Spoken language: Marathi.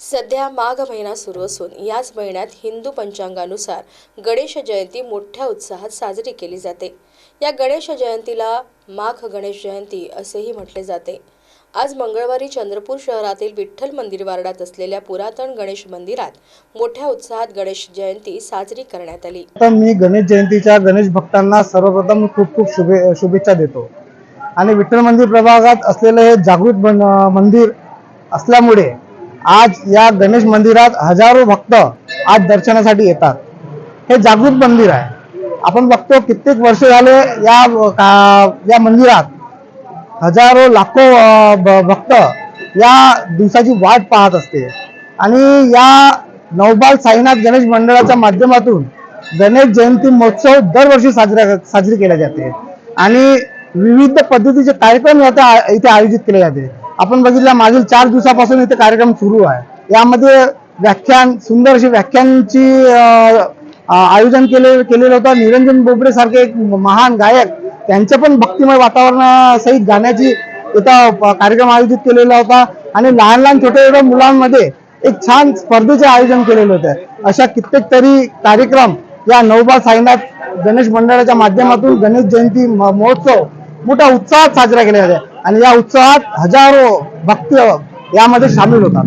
सध्या माघ महिना सुरू असून याच महिन्यात हिंदू पंचांगानुसार गणेश जयंती मोठ्या उत्साहात साजरी केली जाते. या गणेश जयंतीला माघ गणेश जयंती असेही म्हटले जाते. आज मंगळवारी चंद्रपूर शहरातील विठ्ठल मंदिर वार्डात असलेल्या पुरातन गणेश मंदिरात मोठ्या उत्साहात गणेश जयंती साजरी करण्यात आली. आता मी गणेश जयंतीच्या गणेश भक्तांना सर्वप्रथम खूप खूप शुभे शुभेच्छा देतो. आणि विठ्ठल मंदिर प्रभागात असलेलं हे जागृत बन- मंदिर असल्यामुळे आज या गणेश मंदिरात हजारो भक्त आज दर्शनासाठी येतात. हे जागृत मंदिर आहे. आपण बघतो कित्येक वर्ष झाले या का- या मंदिरात हजारो लाखो भक्त या दिवसाची वाट पाहत असते. आणि या नवबाल साईनाथ गणेश मंडळाच्या माध्यमातून गणेश जयंती महोत्सव दरवर्षी साजरा साजरी केला जाते. आणि विविध पद्धतीचे कार्यक्रम इथे आयोजित केले जाते. आपण बघितलं मागील चार दिवसापासून इथे कार्यक्रम सुरू आहे. यामध्ये व्याख्यान सुंदर अशी व्याख्यानची आयोजन केले केलेलं होतं. निरंजन बोबडे सारखे एक महान गायक त्यांचं पण भक्तिमय वातावरणासहित गाण्याची इथं कार्यक्रम आयोजित केलेला होता. आणि लहान लहान छोट्या छोट्या मुलांमध्ये एक छान स्पर्धेचे आयोजन केलेलं होतं. अशा कित्येक तरी कार्यक्रम या नवबा साईनाथ गणेश मंडळाच्या माध्यमातून गणेश जयंती म- महोत्सव मोठ्या उत्साहात साजरा केला जाते. आणि या उत्सवात हजारो भक्त यामध्ये सामील होतात.